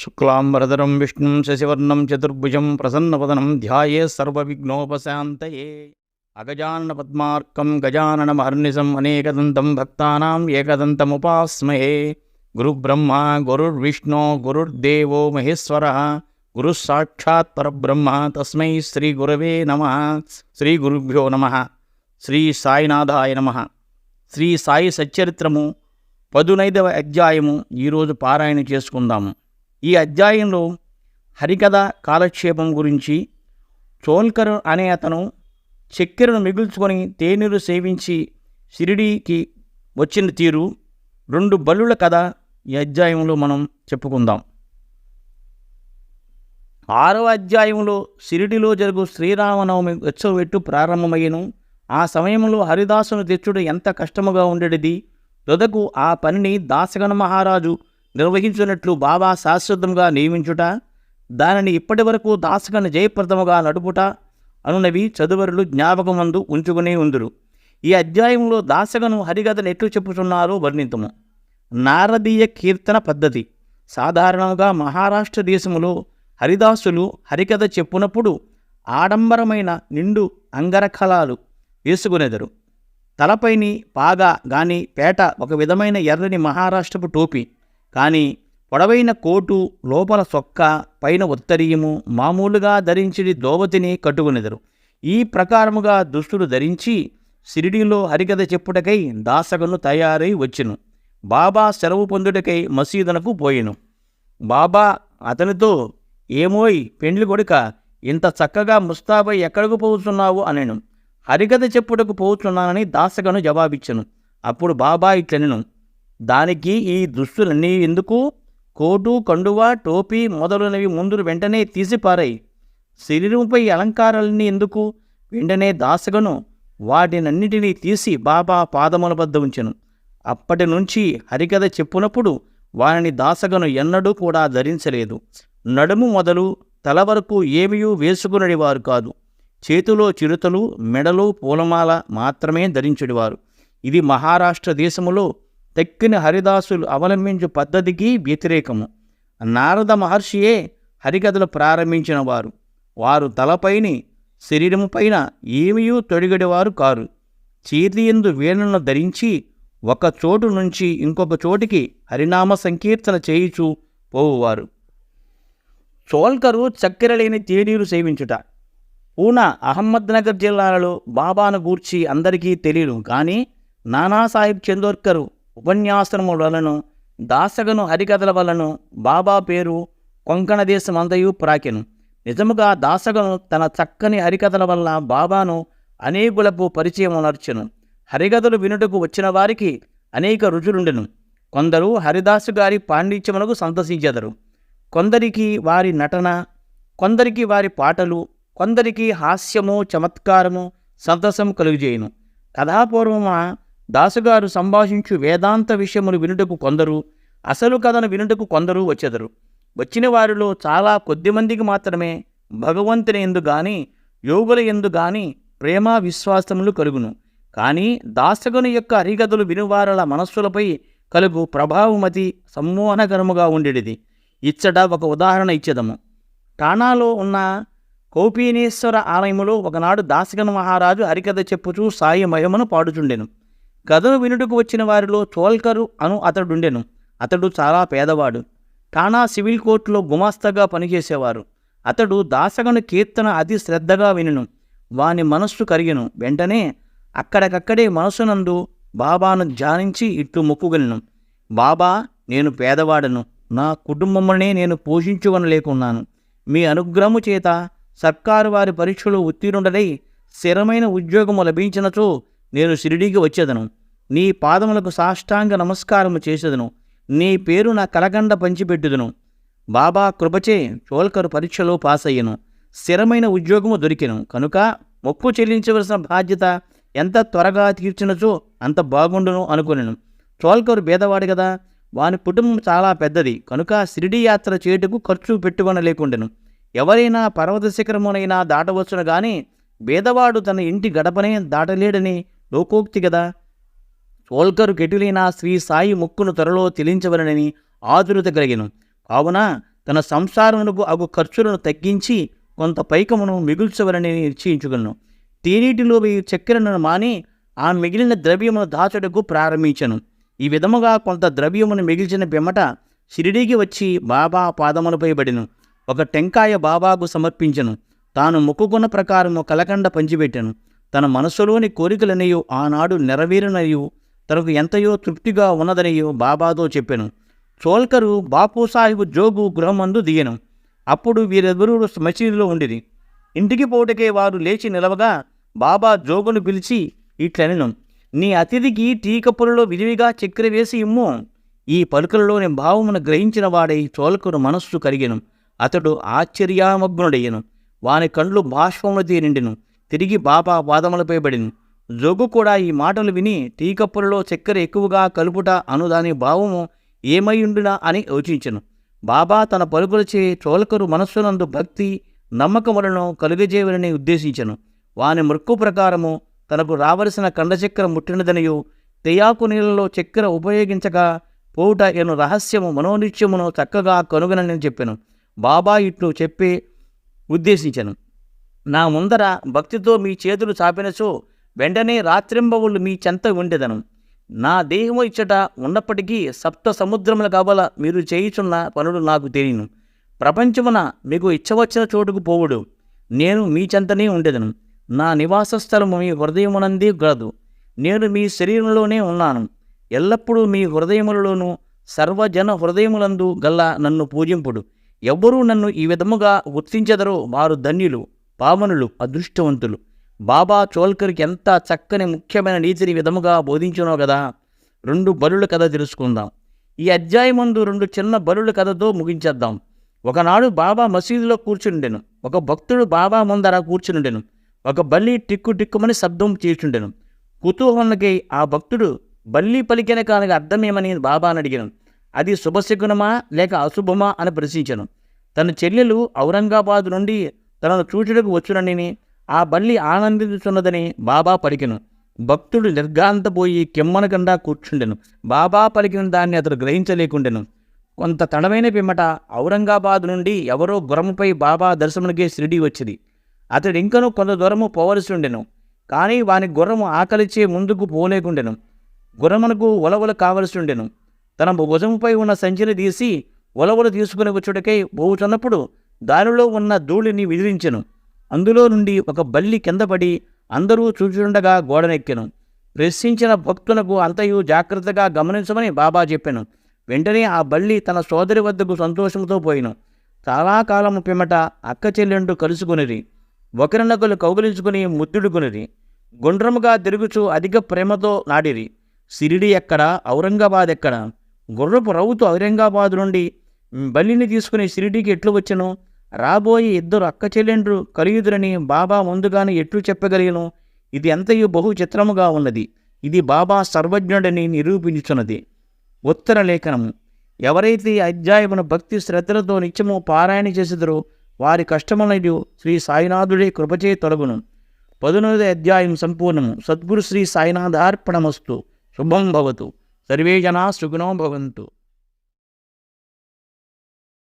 శుక్లాంబరధరం విష్ణుం శశివర్ణం చతుర్భుజం ప్రసన్నవదనం ధ్యాయే సర్వవిఘ్నోపశాంతయే అగజానన పద్మార్కం గజాననమహర్నిశం అనేకదంతం భక్తానాం ఏకదంతముపాస్మహే గురుబ్రహ్మ గురుర్విష్ణో గురుర్దేవో మహేశ్వర గురు సాక్షాత్ పరబ్రహ్మ తస్మై శ్రీ గురవే నమ శ్రీ గురుభ్యో నమ శ్రీ సాయినాథాయ నమ శ్రీ సాయి సచ్చరిత్రము పదునైదవ అధ్యాయము ఈరోజు పారాయణ చేసుకుందాము. ఈ అధ్యాయంలో హరికథ కాలక్షేపం గురించి చోల్కర్ అనే అతను చక్కెరను మిగుల్చుకొని తేనెలు సేవించి షిరిడీకి వచ్చిన తీరు రెండు బలుల కథ ఈ అధ్యాయంలో మనం చెప్పుకుందాం. ఆరవ అధ్యాయంలో షిరిడిలో జరుగు శ్రీరామనవమి ఉత్సవెట్టు ప్రారంభమయ్యను. ఆ సమయంలో హరిదాసును తెచ్చుడు ఎంత కష్టముగా ఉండేది తుదకు ఆ పనిని దాసగణ మహారాజు నిర్వహించినట్లు బాబా శాశ్వతంగా నియమించుట దానిని ఇప్పటి వరకు దాసగణ జయప్రదముగా నడుపుట అనునవి చదువరులు జ్ఞాపకమందు ఉంచుకునే ఉందురు. ఈ అధ్యాయంలో దాసగను హరిగతను ఎట్లు చెప్పుచున్నారో వర్ణితము. నారదీయ కీర్తన పద్ధతి. సాధారణంగా మహారాష్ట్ర దేశములో హరిదాసులు హరికథ చెప్పునప్పుడు ఆడంబరమైన నిండు అంగరఖలాలు వేసుకునేదరు. తలపైని పాగా గాని పేట ఒక విధమైన ఎర్రని మహారాష్ట్రపు టోపీ. కానీ పొడవైన కోటు లోపల సొక్క పైన ఉత్తరీయము మామూలుగా ధరించిడి దోవతిని కట్టుకునిదరు. ఈ ప్రకారముగా దుస్తులు ధరించి షిరిడీలో హరికథ చెప్పుటకై దాసగను తయారై వచ్చెను. బాబా సెలవు పొందుటకై మసీదునకు పోయెను. బాబా అతనితో ఏమోయ్ పెండ్లి కొడుక ఇంత చక్కగా ముస్తాబై ఎక్కడికి పోతున్నావు? అనెను. హరికథ చెప్పుటకు పోతున్నానని దాసగను జవాబిచ్చెను. అప్పుడు బాబా ఇట్లనెను. దానికి ఈ దుస్తులన్నీ ఎందుకు? కోటు కండువా టోపీ మొదలైనవి ముందులు వెంటనే తీసిపారాయి. శరీరంపై అలంకారాలన్నీ ఎందుకు? వెంటనే దాసగను వాటినన్నిటినీ తీసి బాబా పాదముల వద్ద ఉంచెను. అప్పటి నుంచి హరికథ చెప్పునప్పుడు వారిని దాసగను ఎన్నడూ కూడా ధరించలేదు. నడుము మొదలు తల వరకు ఏమీ వేసుకునేవారు కాదు. చేతిలో చిరుతలు మెడలు పూలమాల మాత్రమే ధరించుడివారు ఇది మహారాష్ట్ర దేశములో తెక్కిన హరిదాసులు అవలంబించు పద్ధతికి వ్యతిరేకము. నారద మహర్షియే హరికథలు ప్రారంభించిన వారు. వారు తలపైని శరీరము పైన ఏమీ తొడిగడివారు కారు. చేతియందు వీణలను ధరించి ఒక చోటు నుంచి ఇంకొక చోటికి హరినామ సంకీర్తన చేయుచు పోవువారు. చోల్కరు చక్కెర లేని తేనీరు సేవించుట. పూనా అహ్మద్నగర్ జిల్లాలలో బాబాను గూర్చి అందరికీ తెలియదు కానీ నానాసాహెబ్ చందోర్కరు ఉపన్యాసము వలను దాసగను హరికథల వలను బాబా పేరు కొంకణ దేశం అంతయు ప్రాకెను. నిజముగా దాసగను తన చక్కని హరికథల వల్ల బాబాను అనేకులకు పరిచయం నర్చెను హరికథలు వినుటకు వచ్చిన వారికి అనేక రుచులుండెను కొందరు హరిదాసు గారి పాండిత్యమునకు సంతసించెదరు. కొందరికి వారి నటన కొందరికి వారి పాటలు కొందరికి హాస్యము చమత్కారము సంతసం కలుగజేయును. కథాపూర్వమ దాసుగారు సంభాషించు వేదాంత విషయములు వినుటకు కొందరు అసలు కథను వినుటకు కొందరు వచ్చెదరు. వచ్చిన వారిలో చాలా కొద్ది మందికి మాత్రమే భగవంతుని ఎందు గాని యోగుల ఎందు గాని ప్రేమ విశ్వాసములు కలుగును. కానీ దాసగుని యొక్క హరికథలు వినువారల మనస్సులపై కలుగు ప్రభావమతి సమ్మోహనకరముగా ఉండేది ఇచ్చట ఒక ఉదాహరణ ఇచ్చేదము. ఠాణాలో ఉన్న కౌపీనేశ్వర ఆలయములో ఒకనాడు దాసగన మహారాజు హరికథ చెప్పుచూ సాయి మహిమను పాడుచుండెను. కథను వినుటకు వచ్చిన వారిలో చోల్కరు అను అతడుండెను. అతడు చాలా పేదవాడు. ఠాణా సివిల్ కోర్టులో గుమాస్తగా పనిచేసేవారు. అతడు దాసగను కీర్తన అతి శ్రద్ధగా వినును. వాని మనస్సు కరిగెను. వెంటనే అక్కడికక్కడే మనసునందు బాబాను ధ్యానించి ఇట్లు మొక్కుగలను. బాబా నేను పేదవాడను. నా కుటుంబమునే నేను పోషించుకొనలేకున్నాను. మీ అనుగ్రహము చేత సర్కారు వారి పరీక్షలు ఉత్తీర్ణుడై స్థిరమైన ఉద్యోగము లభించినచో నేను షిరిడీకి వచ్చేదను. నీ పాదములకు సాష్టాంగ నమస్కారము చేసేదను. నీ పేరు నా కలగండ పంచిపెట్టుదును. బాబా కృపచే చోల్కరు పరీక్షలో పాస్ అయ్యను స్థిరమైన ఉద్యోగము దొరికెను. కనుక మొక్కు చెల్లించవలసిన బాధ్యత ఎంత త్వరగా తీర్చినచో అంత బాగుండును అనుకునేను. చోల్కరు భేదవాడు కదా వాని కుటుంబం చాలా పెద్దది. కనుక షిరిడి యాత్ర చేయుటకు ఖర్చు పెట్టుకొనలేకుండెను. ఎవరైనా పర్వత శిఖరమునైనా దాటవచ్చును కానీ భేదవాడు తన ఇంటి గడపనే దాటలేడని లోకోక్తి కదా చోల్కరు కెటులైన శ్రీ సాయి ముక్కును త్వరలో తెలించవలనని ఆదురత కలిగెను కావున తన సంసారమునకు అగు ఖర్చులను తగ్గించి కొంత పైకమును మిగుల్చవలని నిశ్చయించుకును తేనీటిలో వెయ్యి చక్కెరను మాని ఆ మిగిలిన ద్రవ్యమును దాచుటకు ప్రారంభించను. ఈ విధముగా కొంత ద్రవ్యమును మిగిల్చిన పిమ్మట షిరిడీకి వచ్చి బాబా పాదములపై పడిను. ఒక టెంకాయ బాబాకు సమర్పించను. తాను మొక్కుకున్న ప్రకారము కలకండ పంచిపెట్టాను. తన మనసులోని కోరికలనయు ఆనాడు నెరవేరునయు తనకు ఎంతయో తృప్తిగా ఉన్నదనియో బాబాతో చెప్పాను. చోల్కరు బాపు సాహిబు జోగు గృహమందు దిగను. అప్పుడు వీరెవరూ మసీదులో ఉండిరి. ఇంటికి పోటకే వారు లేచి నిలవగా బాబా జోగును పిలిచి ఇట్లనెను నీ అతిథికి టీ కప్పులలో విరివిగా చక్కెర వేసి ఇమ్ము. ఈ పలుకలలోని భావమును గ్రహించిన వాడై చోలకును మనస్సు కరిగెను. అతడు ఆశ్చర్యామగ్నుడయ్యను. వాని కండ్లు బాష్పములతో నిండెను. తిరిగి బాబా పాదములపై పడిను. జోగు కూడా ఈ మాటలు విని టీ కప్పులలో చక్కెర ఎక్కువగా కలుపుట అనుదాని భావము ఏమైయుండునా అని యోచించను. బాబా తన పలుకులచే చోలకరు మనస్సునందు భక్తి నమ్మకములను కలుగజేయవలని ఉద్దేశించను. వాని మృక్కు ప్రకారము తనకు రావలసిన కండ చక్కెర ముట్టినదనియు తెయాకు నీళ్ళలో చక్కెర ఉపయోగించక పోవుట ఎను రహస్యము మనోనిత్యమును చక్కగా కనుగొనని చెప్పాను. బాబా ఇట్లు చెప్పి ఉద్దేశించను. నా ముందర భక్తితో మీ చేతులు చాపినచో వెంటనే రాత్రింబవుళ్ళు మీ చెంత ఉండెదను. నా దేహము ఇచ్చట ఉన్నప్పటికీ సప్త సముద్రముల కావల మీరు చేయుచున్న పనులు నాకు తెలియను. ప్రపంచమున మీకు ఇచ్చవచ్చిన చోటుకు పోవుడు. నేను మీ చెంతనే ఉండేదను. నా నివాస స్థలము మీ హృదయమునందే కలదు నేను మీ శరీరంలోనే ఉన్నాను. ఎల్లప్పుడూ మీ హృదయములలోనూ సర్వజన హృదయములందు గల్ల నన్ను పూజింపుడు. ఎవ్వరూ నన్ను ఈ విధముగా గుర్తించెదరో వారు ధన్యులు పావనులు అదృష్టవంతులు. బాబా చోల్కర్కి ఎంత చక్కని ముఖ్యమైన నీతిని విధముగా బోధించినో కదా రెండు బలుల కథ తెలుసుకుందాం. ఈ అధ్యాయమందు రెండు చిన్న బలుల కథతో ముగించేద్దాం. ఒకనాడు బాబా మసీదులో కూర్చుండెను. ఒక భక్తుడు బాబా ముందర కూర్చునుండెను ఒక బల్లి టిక్కు టిక్కుమని శబ్దం చేస్తుండెను కుతూహలకి ఆ భక్తుడు బల్లి పలికిన కానుక అర్థమేమని బాబాను అడిగాను. అది శుభశకునమా లేక అశుభమా అని ప్రశ్నించాను. తన చెల్లెలు ఔరంగాబాద్ నుండి తనను చూచుటకు వచ్చునని ఆ బల్లి ఆనందిస్తున్నదని బాబా పలికెను. భక్తుడు నిర్గాంతపోయి కిమ్మనకుండా కూర్చుండెను. బాబా పలికిన దాన్ని అతడు గ్రహించలేకుండెను. కొంత తడమైన పిమ్మట ఔరంగాబాద్ నుండి ఎవరో గురముపై బాబా దర్శనమునికే షిరిడి వచ్చింది. అతడు ఇంకనూ కొంత దూరము పోవలసి ఉండెను. కానీ వాని గుర్రము ఆకలిచే ముందుకు పోలేకుండెను. గుర్రమునకు ఉలవలు కావలసి ఉండెను. తన భుజముపై ఉన్న సంచిని తీసి ఉలవలు తీసుకుని వచ్చుటకై పోవుచున్నప్పుడు దానిలో ఉన్న ధూళిని విదిరించెను అందులో నుండి ఒక బల్లి కిందపడి అందరూ చూచుండగా గోడనెక్కెను. ప్రశ్నించిన భక్తులకు అంతయు జాగ్రత్తగా గమనించమని బాబా చెప్పాను. వెంటనే ఆ బల్లి తన సోదరి వద్దకు సంతోషంతో పోయిను. చాలా కాలం పిమ్మట అక్క చెల్లెండు కలుసుకునిది ఒకరినొకరు కౌగిలించుకుని ముద్దుడుకునిది గుండ్రముగా తిరుగుచూ అధిక ప్రేమతో నాడిరి. సిరిడి ఎక్కడ? ఔరంగాబాద్ ఎక్కడ? గుర్రపు రవ్వుతో ఔరంగాబాద్ నుండి బల్లిని తీసుకుని షిరిడీకి ఎట్లు వచ్చెను? రాబోయే ఇద్దరు అక్క చెల్లెండ్రు కలియుదురని బాబా ముందుగానే ఎట్లు చెప్పగలిగను? ఇది ఎంతయు బహు చిత్రముగా ఉన్నది. ఇది బాబా సర్వజ్ఞుడని నిరూపించుచున్నది. ఉత్తర లేఖనము. ఎవరైతే ఈ అధ్యాయమును భక్తి శ్రద్ధలతో నిత్యము పారాయణ చేసిదరో వారి కష్టములను శ్రీ సాయినాథుడే కృపచే తొలగును. పదునోది అధ్యాయం సంపూర్ణము. సద్గురు శ్రీ సాయినాథార్పణమస్తు. శుభం భవతు. సర్వే జనా సుగుణో భవంతు.